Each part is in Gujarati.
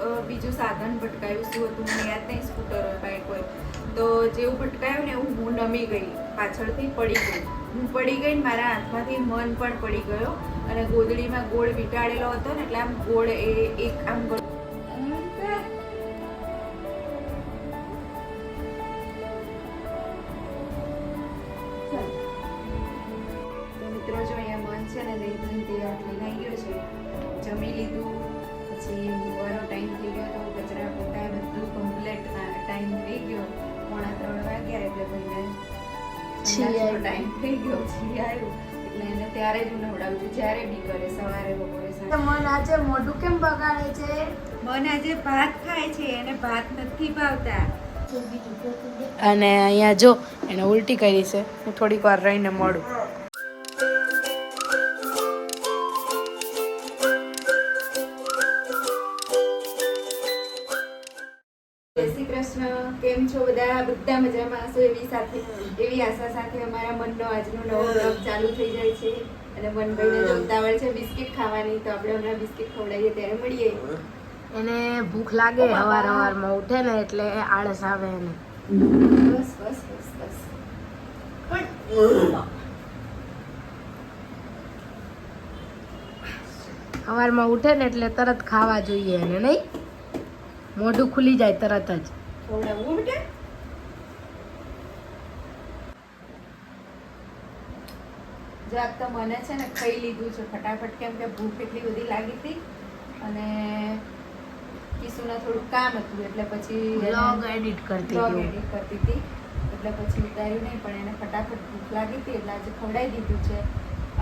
બીજું સાધન ભટકાયું શું હતું? મને યાદ નહીં, સ્કૂટર હોય બાઇક હોય. તો જેવું ભટકાયું ને એવું હું નમી ગઈ. પાછળથી પડી ગઈ. હું પડી ગઈ ને મારા હાથમાંથી મન પણ પડી ગયો. અને ગોદડીમાં ગોળ વીંટાળેલો હતો ને, એટલે આમ ગોળ એ એક આમ ટાઈમ થઈ ગયો છી આવ્યું. એટલે એને ત્યારે જ હું નવડાવું છું જ્યારે બી કરે સવારે બપોરે સાંજે. મન આજે મોઢું કેમ બગાડે છે? મન આજે ભાત ખાય છે એને ભાત નથી ભાવતા. અને અહીંયા જો એને ઉલટી કરી છે. હું થોડીક વાર રહીને મળું. કેમ છો બધા? બધા મજામાં હશો એવી સાથે એવી આશા સાથે અમારા મનનો આજનો નવો બ્લોગ ચાલુ થઈ જાય છે. અને મનભાઈને જો ઉતાવળ છે બિસ્કિટ ખાવાની તો આપણે હમણાં બિસ્કિટ ખવડાવીએ ત્યારે મળીએ. એને ભૂખ લાગે હવાર અવારમાં ઉઠે ને એટલે આળસ આવે એને. બસ બસ બસ બસ. સવારમાં ઉઠે ને એટલે તરત ખાવા જોઈએ એને નહીં? મોઢું ખુલી જાય તરત જ. ખવડાવવું બેટા જાગ તો મને છે ને ખાઈ લીધું છે ફટાફટ કેમ કે ભૂખ એટલી બધી લાગી હતી. અને કિશુને થોડું કામ હતું એટલે પછી બ્લોગ એડિટ કરતી બ્લોગ એડિટ કરતી હતી. એટલે પછી ઉતાર્યું નહીં પણ એને ફટાફટ ભૂખ લાગી હતી એટલે આજે ખવડાવી દીધું છે.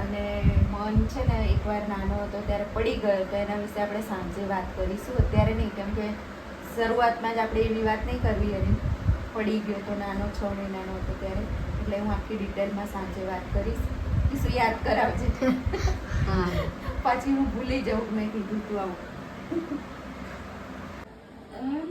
અને મન છે ને એકવાર નાનો હતો ત્યારે પડી ગયો તો એના વિશે આપણે સાંજે વાત કરીશું. અત્યારે નહીં કેમ કે શરૂઆતમાં જ આપણે એવી વાત નહીં કરવી એની. પડી ગયો તો નાનો છ મહિનાનો હતો ત્યારે. એટલે હું આખી ડિટેલમાં સાંજે વાત કરીશ. શું યાદ કરાવજે. પછી હું ભૂલી જાઉં મેં કીધું તું આવું. એમ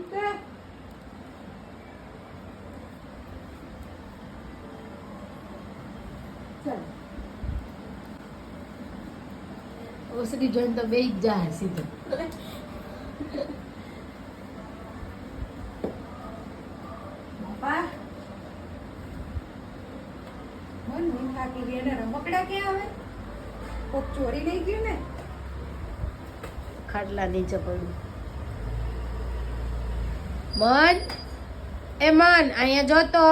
ઓસરી જોઈને તો બે જ જાય સીધો. બાપા મન હું થાકી ગઈ ક્યાં આવે કોક ચોરી નહીં ગયું ને? ખાટલા નીચે પડ્યું. મન એ મન અહીંયા જોતો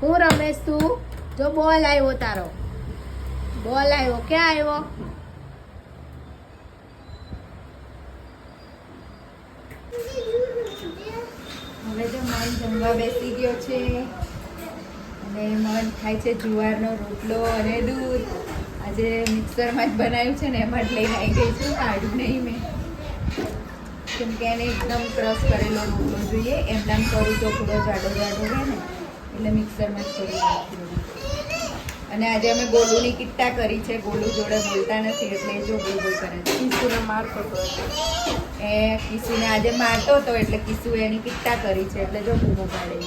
હું રમેશ તું જો બોલ આવ્યો તારો. બોલ આવ્યો ક્યાં આવ્યો? હવે જો મન જમવા બેસી ગયો છે. અને મન ખાય છે જુવારનો રોટલો અને દૂધ. આજે મિક્સરમાં જ બનાવ્યું છે ને એમાં જ લઈને આવી ગઈ છું કાઢ્યું નહીં મેં. કેમ કે એને એકદમ ક્રશ કરેલો રોટલો જોઈએ એમ નામ કરું તો થોડો જાડો જાડો રહે ને એટલે મિક્સરમાં જ કરી નાખ્યું અને આજે અમે ગોલુની કિટ્ટા કરી છે ગોલુ જોડે બોલતા નથી એટલે જો બોલ બોલ કરે છે. કિશુને મારતો હતો. એ કિશુને આજે મારતો હતો એટલે કિશુ એની કિટ્ટા કરી છે એટલે જો બૂમો પાડે.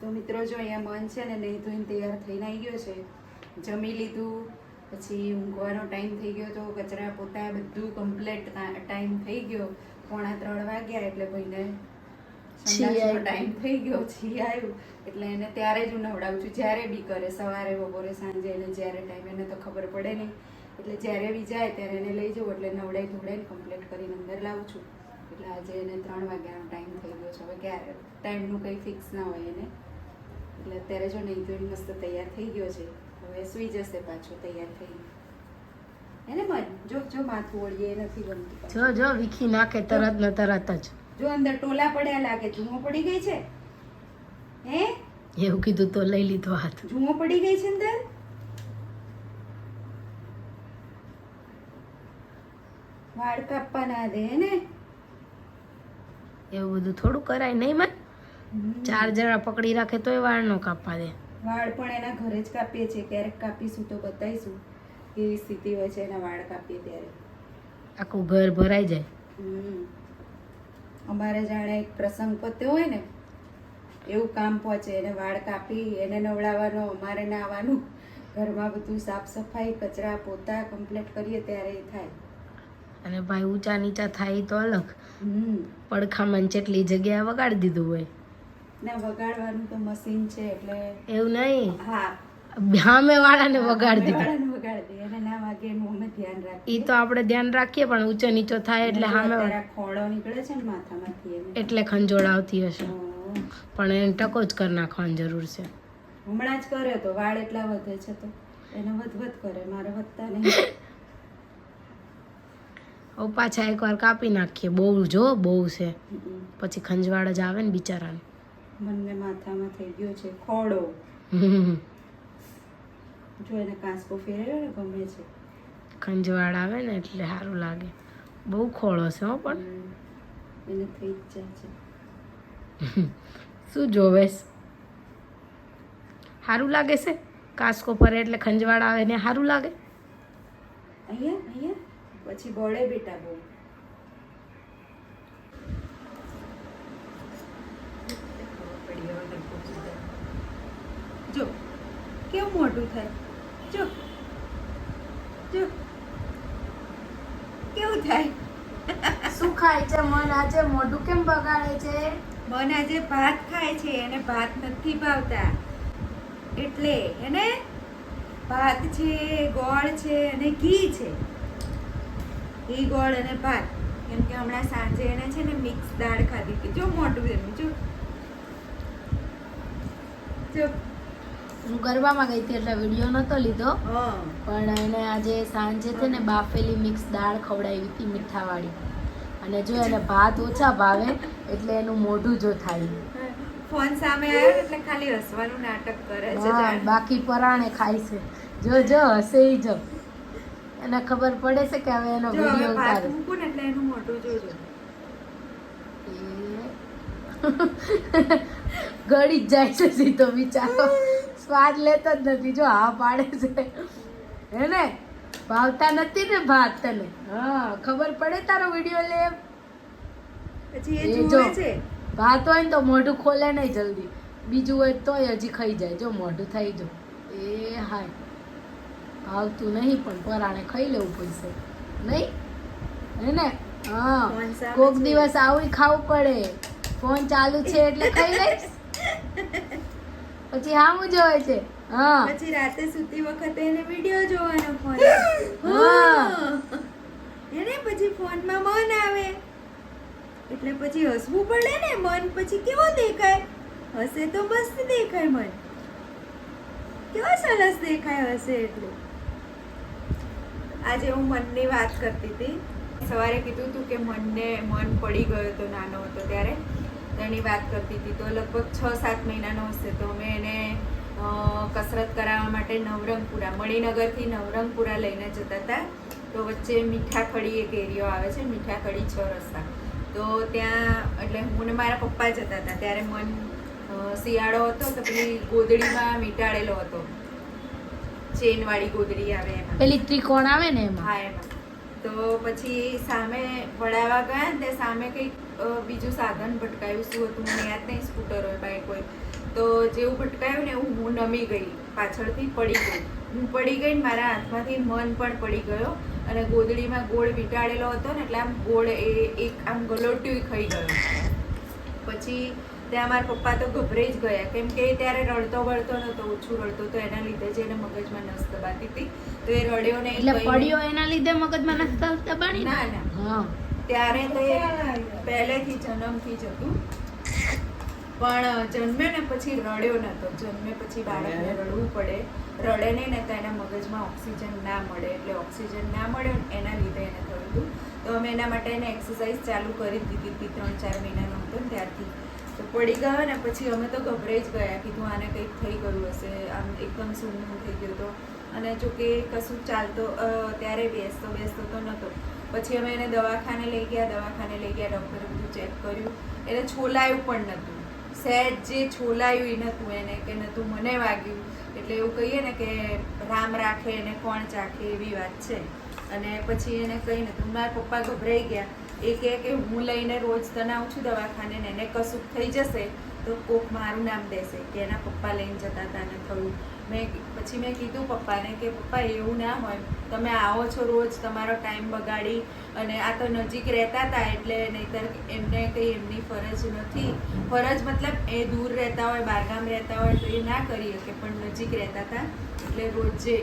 તો મિત્રો જો અહીંયા મન છે ને નહીં ધોઈને તૈયાર થઈને આવી ગયો છે. જમી લીધું પછી ઊંઘવાનો ટાઈમ થઈ ગયો તો કચરા પોતા બધું કમ્પ્લેટ ટાઈમ થઈ ગયો. પોણા ત્રણ વાગ્યા એટલે ભાઈને. ટાઈમ થઈ ગયો છી આવ્યું. એટલે એને ત્યારે જ હું નવડાવું છું જ્યારે બી કરે સવારે બપોરે સાંજે એને જ્યારે ટાઈમ એને તો ખબર પડે નહીં. એટલે જ્યારે બી જાય ત્યારે એને લઈ જવું એટલે નવડાઈ ધોડાઈને કમ્પ્લીટ કરીને અંદર લાવું છું. એટલે આજે એને ત્રણ વાગ્યાનો ટાઈમ થઈ ગયો છે. હવે ક્યારે? ટાઈમનું કંઈ ફિક્સ ના હોય એને. એટલે અત્યારે જો નહીં ધોઈને મસ્ત તૈયાર થઈ ગયો છે. હવે સૂઈ જશે પાછો તૈયાર થઈ. એને મન જો જો માથું ઓળીએ નથી ગમતું જો જો વિખી નાખે તરત ને તરત જ. જો અંદર ટોલા પડ્યા લાગે જુઓ પડી ગઈ છે? હે? એવું કીધું તો લઈ લીધો હાથ. જુઓ પડી ગઈ છે અંદર? વાળ કાપવા ના દે ને? એવું બધું થોડું કરાય નહીં મન? ચાર જણા પકડી રાખે તોય વાળ નો કાપવા દે. વાળ પણ એના ઘરે જ કાપીએ છીએ. ક્યારેક કાપીશું તો બતાવીશું કેવી સ્થિતિ હોય છે એના વાળ કાપીએ ત્યારે. આખું ઘર ભરાઈ જાય. અમારે જાણે એક પ્રસંગ પત્યો હોય ને એવું કામ પહોંચે. એને વાળ કાપી એને નવડાવવાનો અમારે નાવાનું ઘરમાં બધું સાફ સફાઈ કચરા પોતા કમ્પ્લીટ કરીએ ત્યારે એ થાય. અને ભાઈ ઊંચા નીચા થાય તો અલગ. પડખામાં જેટલી જગ્યા વગાડી દીધું હોય. ને વગાડવાનું તો મશીન છે એટલે એવું નહીં? હા. સામે વાળાને વગાડી દીધું વગાડવાનું વગાડી દે. એને ના વાગે એનું અમે ધ્યાન રાખીએ. ઈ તો આપણે ધ્યાન રાખીએ પણ ઊંચો નીચો થાય એટલે હામે ખોળો નીકળે છે ને માથામાંથી એટલે ખંજોળ આવતી હશે. પણ એને ટકો જ કરી નાખવાની જરૂર છે. હમણાં જ કર્યો તો વાળ એટલા વધે છે તો એને વધવધ કરે મારે વધતા નહીં. પાછા એકવાર કાપી નાખીએ. બહુ જો બહુ છે. પછી ખંજવાળ જ આવે ને બિચારાને. બંને માથામાં થઈ ગયો છે ખોડો. જો એને કાંસકો ફેરવ્યો ને ગમે છે. ખંજવાળ આવે ને એટલે સારું લાગે. બહુ ખોળો છે હો પણ. એને થઈ જ જાય છે. શું જોવેશ સારું લાગે છે? કાસકો ફરે એટલે ખંજવાળ આવે ને સારું લાગે? અહીંયા અહીંયા? પછી બળે બેટા બહુ જો કેવું મોટું થાય? જો જો કેવું થાય? શું ખાય છે? મન આજે મોઢું કેમ બગાડે છે? મન આજે ભાત ખાય છે એને ભાત નથી ભાવતા. એટલે એને ભાત છે ગોળ છે અને ઘી છે. ઘી ગોળ અને ભાત. કેમ કે હમણાં સાંજે એને છે ને મિક્સ દાળ ખાધી હતી. જો મોટું એનું જો. જો હું ગરબામાં ગઈ હતી એટલે વીડિયો નહોતો લીધો. પણ એને આજે સાંજે છે ને બાફેલી મિક્સ દાળ ખવડાવી હતી મીઠાવાળી. અને જો એને ભાત ઓછા ભાવે એટલે એનું મોઢું જો થાય. ફોન સામે આવ્યો એટલે ખાલી હસવાનું નાટક કરે છે બાકી પરાણે ખાય છે. જો જો હસે જો. એને ખબર પડે છે કે હવે એનો વીડિયો ઉતારે. એટલે એનું મોઢું જોજો. ગળી જ જાય છે સીધો બિચારો સ્વાદ લેતો જ નથી જો હા પાડે છે. હે ને? ભાવતા નથી ને ભાત તને? હા ખબર પડે તારો વીડિયો લે પછી એ જુએ છે. ભાત હોય ને તો મોઢું ખોલે નહીં જલ્દી. બીજું હોય તોય હજી ખાઈ જાય. જો મોઢું થઈ જો. એ હાય. ભાવતું નહીં પણ પરાણે ખાઈ લેવું પડશે. નહીં? હે ને? હા. કોક દિવસ આવું ખાવું પડે. ફોન ચાલુ છે એટલે ખાઈ લઈશ. પછી હામું જોવે છે. હા. પછી રાતે સૂતી વખતે એને વિડિયો જોવાનો ફોન હા. એને પછી ફોનમાં મન આવે. એટલે પછી હસવું પડે ને મન પછી કેવો દેખાય? હસે તો મસ્ત દેખાય મન. કેવો સરસ દેખાય હસે એટલે. આજે હું મનની વાત કરતી હતી. સવારે કીધું હતું કે મનને મન પડી ગયો હતો નાનો હતો ત્યારે. તો એની વાત કરતી હતી તો લગભગ છ સાત મહિનાનો હશે તો અમે એને કસરત કરાવવા માટે નવરંગપુરા મણિનગરથી નવરંગપુરા લઈને જતા હતા. તો વચ્ચે મીઠાખડી એક એરિયો આવે છે મીઠાખડી છ રસ્તા. તો ત્યાં એટલે હું ને મારા પપ્પા જતા હતા ત્યારે મન શિયાળો હતો તો પેલી ગોદડીમાં મીટાડેલો હતો. ચેનવાળી ગોદડી આવે એમાં. પેલી ત્રિકોણ આવે ને એમાં? હા એમાં. તો પછી સામે વડાવા ગયા ને સામે કંઈક બીજું સાધન ભટકાયું શું હતું મને યાદ નહીં, સ્કૂટર હોય બાઇક હોય. તો જેવું ભટકાયું ને એવું હું નમી ગઈ, પાછળથી પડી ગઈ. હું પડી ગઈ ને મારા હાથમાંથી મન પણ પડી ગયો અને ગોદડીમાં ગોળ વીંટાળેલો હતો ને એટલે આમ ગોળ એ, એક આમ ગલોટ્યું ખાઈ ગયો. પછી ત્યાં મારા પપ્પા તો ગભરાઈ જ ગયા. કેમ કે ત્યારે રડતો વળતો નતો ઓછું રડતો તો એના લીધે જ એને મગજમાં નસ દબાતી હતી. તો એ રડ્યો ને એટલે પડ્યો એના લીધે મગજમાં નસ દબાણી ના? ના ત્યારે તો એ પહેલેથી જન્મથી જ હતું. પણ જન્મે ને પછી રડ્યો નતો જન્મે પછી બાળકને રડવું પડે. રડે નહીં ને તો એના મગજમાં ઓક્સિજન ના મળે. એટલે ઓક્સિજન ના મળે એના લીધે એને થયું હતું. તો અમે એના માટે એને એક્સરસાઇઝ ચાલુ કરી દીધી હતી ત્રણ ચાર મહિનાનો હતો ત્યારથી. તો પડી ગયા ને પછી અમે તો ગભરાઈ જ ગયા કીધું આને કંઈક થઈ ગયું હશે. આમ એકદમ સૂનું થઈ ગયું તો. અને જો કે કશું ચાલતો ત્યારે બેસતો બેસતો તો નહોતો. પછી અમે એને દવાખાને લઈ ગયા, દવાખાને લઈ ગયા, ડૉક્ટરે બધું ચેક કર્યું. એને છોલાયું પણ નહોતું. સહેજ જે છોલાયું એ નહોતું એને, કે નહોતું મને વાગ્યું. એટલે એવું કહીએ ને કે રામ રાખે એને કોણ ચાખે એવી વાત છે. અને પછી એને કંઈ નહોતું મારા પપ્પા ગભરાઈ ગયા. એ કહે કે હું લઈને રોજ તને આવું છું દવાખાને એને કશુંક થઈ જશે તો કોક મારું નામ દેશે કે એના પપ્પા લઈને જતા હતા ને થયું. મેં પછી મેં કીધું પપ્પાને કે, પપ્પા, એવું ના હોય. તમે આવો છો રોજ, તમારો ટાઈમ બગાડી. અને આ તો નજીક રહેતા હતા એટલે નહીંતર એમને કંઈ એમની ફરજ નથી. ફરજ મતલબ એ દૂર રહેતા હોય, બહારગામ રહેતા હોય, તો એ ના કરી શકે, પણ નજીક રહેતા હતા એટલે રોજે,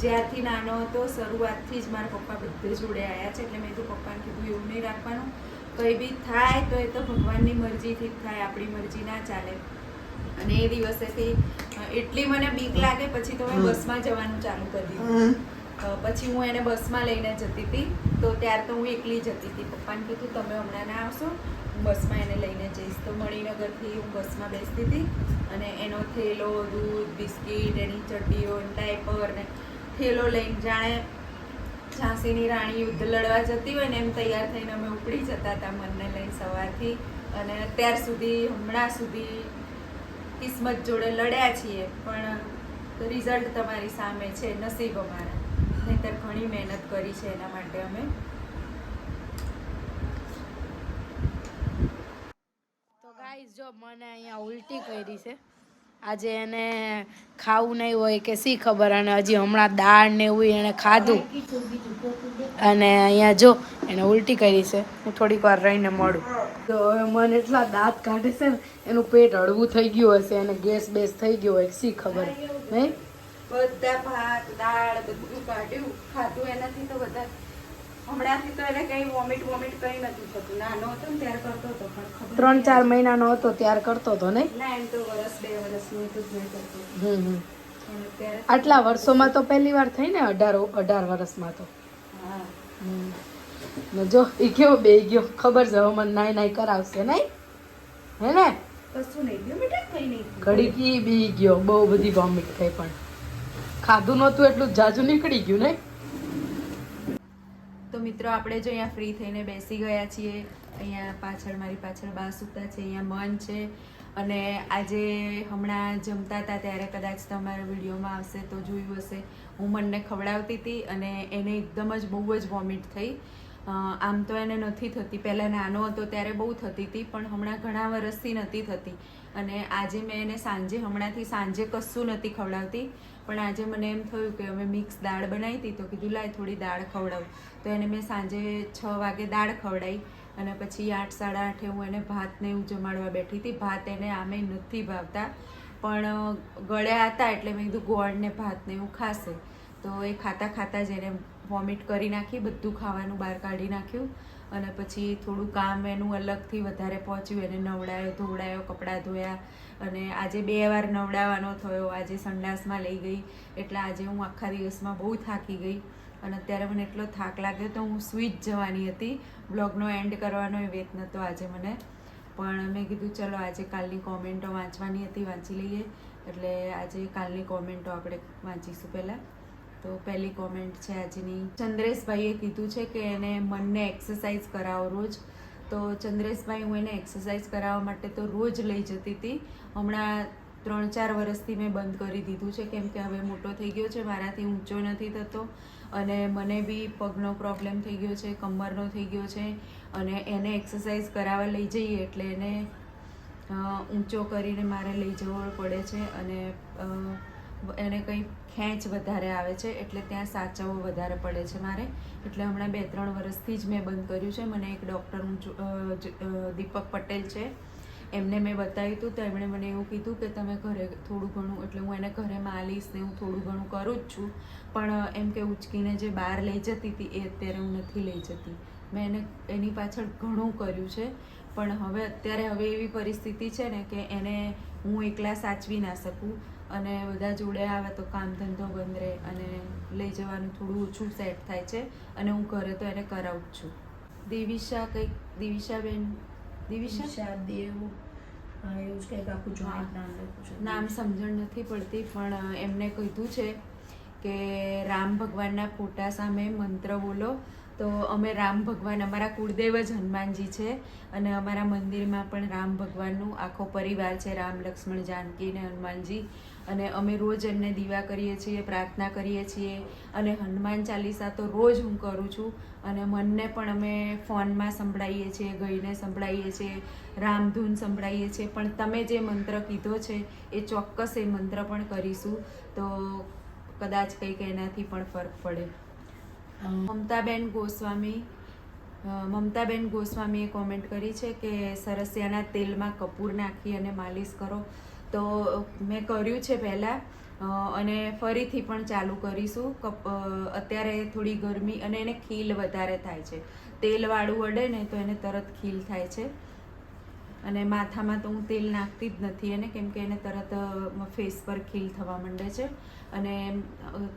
જ્યારથી નાનો હતો, શરૂઆતથી જ મારા પપ્પા બધે જોડે આવ્યા છે. એટલે મેં તો પપ્પાને કીધું, એવું નહીં રાખવાનું. કંઈ બી થાય, તો એ તો ભગવાનની મરજીથી જ થાય. આપણી મરજી ના ચાલે. અને એ દિવસેથી એટલી મને બીક લાગે પછી તો મેં બસમાં જવાનું ચાલુ કરી દીધું. પછી હું એને બસમાં લઈને જતી હતી તો ત્યારે તો હું એકલી જતી હતી. પપ્પાને કીધું તમે હમણાં ના આવશો હું બસમાં એને લઈને જઈશ. તો મણિનગરથી હું બસમાં બેસતી હતી અને એનો થેલો દૂધ બિસ્કિટ એની ચડ્ડીઓ ડાયપર ને થેલો લઈને જાણે ઝાંસીની રાણી યુદ્ધ લડવા જતી હોય ને એમ તૈયાર થઈને અમે ઉપડી જતા હતા મનને લઈને સવારથી. અને અત્યાર સુધી હમણાં સુધી કિસ્મત જોડે લડ્યા છીએ પણ રિઝલ્ટ તમારી સામે છે નસીબ અમારા. નહીંતર ઘણી મહેનત કરી છે એના માટે અમે. તો ગાઈસ જો મને અહીંયા ઉલટી કરી છે. આજે એને ખાવું નહીં હોય કે શી ખબર અને હજી હમણાં દાળ ને એવું એને ખાધું. અને અહીંયા જો એને ઉલટી કરી છે. હું થોડીક વાર રહીને મળું. તો હવે મને એટલા દાંત કાઢે છે ને એનું પેટ હળવું થઈ ગયું હશે અને ગેસ બેસ થઈ ગયો હોય શી ખબર નહીં બધા ભાત દાળ બધું કાઢ્યું ખાધું એનાથી તો બધા. હમણાંથી તો એને કંઈ વોમિટ વોમિટ કંઈ નથી થતું. નાનો હતો ને ત્યારે કરતો હતો પણ ખબર ત્રણ. ચાર મહિનાનો હતો ત્યાર કરતો હતો નહીં? ના એમ તો વર્ષ બે વર્ષનું હતું જ નહીં કરતો હમ હમ. આટલા વર્ષોમાં તો પહેલી વાર થઈ ને અઢાર અઢાર વર્ષમાં તો. હા. ને જો એ કેવો બે ગયો? ખબર છે હવે મને નાઈ નાઈ કરાવશે નહીં? હે ને? કશું નહીં ગયું બેટા કઈ નહીં. ઘડીકી બી ગયો બહુ બધી વોમિટ થઈ પણ. ખાધું નહોતું એટલું જાજુ નીકળી ગયું ને તો મિત્રો આપણે જો અહીંયા ફ્રી થઈને બેસી ગયા છીએ. અહીંયા પાછળ મારી પાછળ બા સૂતા છે અહીંયા મન છે. અને આજે હમણાં જમતા હતા ત્યારે કદાચ તમારા વિડીયોમાં આવશે તો જોયું હશે. હું મનને ખવડાવતી હતી અને એને એકદમ જ બહુ જ વોમિટ થઈ. આમ તો એને નથી થતી. પહેલાં નાનો હતો ત્યારે બહુ થતી હતી, પણ હમણાં ઘણા વર્ષથી નથી થતી. અને આજે મેં એને સાંજે, હમણાંથી સાંજે કશું નથી ખવડાવતી. પણ આજે મને એમ થયું કે અમે મિક્સ દાળ બનાવી હતી, તો કીધું, લાય, થોડી દાળ ખવડાવું. તો એને મેં સાંજે છ વાગે દાળ ખવડાવી અને પછી આઠ, સાડા આઠે હું એને ભાતને એવું જમાડવા બેઠી હતી. ભાત એને આમે નથી ભાવતા. પણ ગળ્યા હતા એટલે મેં કીધું ગોળને ભાતને ભાત એવું ખાશે. તો એ ખાતા ખાતા જ એને વોમિટ કરી નાખી, બધું ખાવાનું બહાર કાઢી નાખ્યું. અને પછી થોડું કામ એનું અલગથી વધારે પહોંચ્યું, એને નવડાયો, ધોવડાયો, કપડાં ધોયા. અને આજે બે વાર નવડાવવાનો થયો. આજે સંડાસમાં લઈ ગઈ. એટલે આજે હું આખા દિવસમાં બહુ થાકી ગઈ. અને અત્યારે મને એટલો થાક લાગ્યો તો હું સૂઈ જ જવાની હતી. બ્લોગનો એન્ડ કરવાનો એ વેત નહોતો આજે મને. પણ મેં કીધું, ચલો, આજે કાલની કોમેન્ટો વાંચવાની હતી, વાંચી લઈએ. એટલે આજે કાલની કોમેન્ટો આપણે વાંચીશું પહેલાં. તો પહેલી કોમેન્ટ છે આજની. ચંદ્રેશભાઈએ કીધું છે કે એને મનને એક્સરસાઇઝ કરાવો રોજ. તો ચંદ્રેશભાઈ, હું એને એક્સરસાઇઝ કરાવવા માટે તો રોજ લઈ જતી હતી. હમણાં ત્રણ ચાર વર્ષથી મેં બંધ કરી દીધું છે, કેમ કે હવે મોટો થઈ ગયો છે, મારાથી ઊંચો નથી થતો. અને મને બી પગનો પ્રોબ્લેમ થઈ ગયો છે, કમરનો થઈ ગયો છે. અને એને એક્સરસાઇઝ કરાવવા લઈ જઈએ એટલે એને ઊંચો કરીને મારે લઈ જવો પડે છે. અને એને કંઈ ખેંચ વધારે આવે છે એટલે ત્યાં સાચવવો વધારે પડે છે મારે. એટલે હમણાં બે ત્રણ વર્ષથી જ મેં બંધ કર્યું છે. મને એક અ, દીપક પટેલ છે. એમને મેં બતાવ્યું હતું તો એમણે મને એવું કીધું કે તમે ઘરે થોડું ઘણું એટલે હું એને ઘરે માલીશ ને હું થોડું ઘણું કરું જ છું. પણ એમ કે ઉચકીને જે બહાર લઈ જતી હતી એ અત્યારે હું નથી લઈ જતી. મેં એને એની પાછળ ઘણું કર્યું છે. પણ હવે અત્યારે હવે એવી પરિસ્થિતિ છે ને કે એને હું એકલા સાચવી ના શકું. અને બધા જોડે આવે તો કામ ધંધો બંધ રહે અને લઈ જવાનું થોડું ઓછું સેટ થાય છે અને હું ઘરે તો એને કરાવું જ છું. દિવિશા કંઈક દિવિશાબેન દિવિશા? દેવ એવું જ કંઈક આખું નામ સમજણ નથી પડતી પણ એમને કીધું છે કે રામ ભગવાનના ફોટા સામે મંત્ર બોલો. તો અમે રામ ભગવાન અમારા કુળદેવ જ હનુમાનજી છે અને અમારા મંદિરમાં પણ રામ ભગવાનનું આખો પરિવાર છે રામ લક્ષ્મણ જાનકી અને હનુમાનજી. અને અમે રોજ એમને દીવા કરીએ છીએ પ્રાર્થના કરીએ છીએ અને હનુમાન ચાલીસા તો રોજ હું કરું છું અને મનને પણ અમે ફોનમાં સંભળાવીએ છીએ ગઈને સંભળાવીએ છીએ રામધૂન સંભળાવીએ છીએ. પણ તમે જે મંત્ર કીધો છે એ ચોક્કસ એ મંત્ર પણ કરીશું. તો કદાચ કંઈક એનાથી પણ ફરક પડે. મમતાબેન ગોસ્વામી મમતાબેન ગોસ્વામીએ કોમેન્ટ કરી છે કે સરસિયાના તેલમાં કપૂર નાખી અને માલિશ કરો. તો મેં કર્યું છે પહેલાં. અને ફરીથી પણ ચાલુ કરીશું. કપ અત્યારે થોડી ગરમી અને એને ખીલ વધારે થાય છે. તેલવાળું અડે ને તો એને તરત ખીલ થાય છે. અને માથામાં તો હું તેલ નાખતી જ નથી એને, કેમ કે એને તરત ફેસ પર ખીલ થવા માંડે છે. અને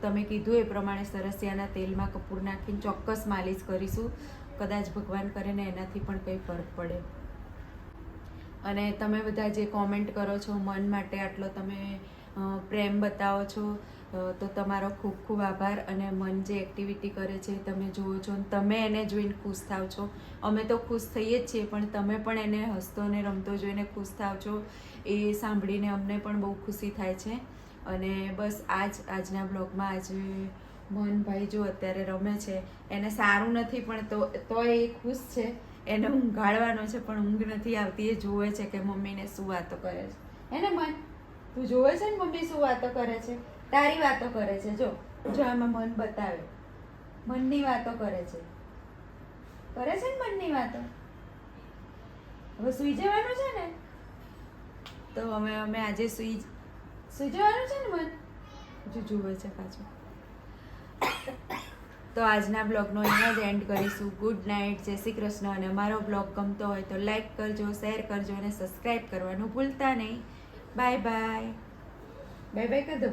તમે કીધું એ પ્રમાણે સરસિયાના તેલમાં કપૂર નાખીને ચોક્કસ માલિશ કરીશું. કદાચ ભગવાન કરે ને એનાથી પણ કંઈ ફરક પડે. અને તમે બધા જે કોમેન્ટ કરો છો મન માટે આટલો તમે પ્રેમ બતાવો છો તો તમારો ખૂબ ખૂબ આભાર અને મન જે એક્ટિવિટી કરે છે તમે જુઓ છો અને તમે એને જોઈને ખુશ થાવ છો. અમે તો ખુશ થઈએ જ છીએ પણ તમે પણ એને હસતો અને રમતો જોઈને ખુશ થાવ છો એ સાંભળીને અમને પણ બહુ ખુશી થાય છે. અને બસ આજ, આજના બ્લોગમાં આજે મોહનભાઈ જો અત્યારે રમે છે, એને સારું નથી પણ તો તો એ ખુશ છે. એને ઊંઘાડવાનો છે, પણ ઊંઘ નથી આવતી. એ જોવે છે કે મમ્મીને શું વાતો કરે છે. હે ને મન? તું જોવે છે ને મમ્મી શું વાતો કરે છે? તારી વાતો કરે છે. જો જો આમાં મન બતાવે. મનની વાતો કરે છે. કરે છે ને મનની વાતો? હવે સુઈ જવાનું છે ને? તો અમે અમે આજે સુઈ સુઈ જવાનું છે ને મન? જો જુએ છે પાછું. તો આજના બ્લોગનો અહીંયા જ એન્ડ કરીશું. ગુડ નાઇટ જય શ્રી કૃષ્ણ. અને અમારો બ્લોગ ગમતો હોય તો લાઈક કરજો શેર કરજો અને સબસ્ક્રાઈબ કરવાનું ભૂલતા નહીં. બાય બાય બાય બાય કરી દો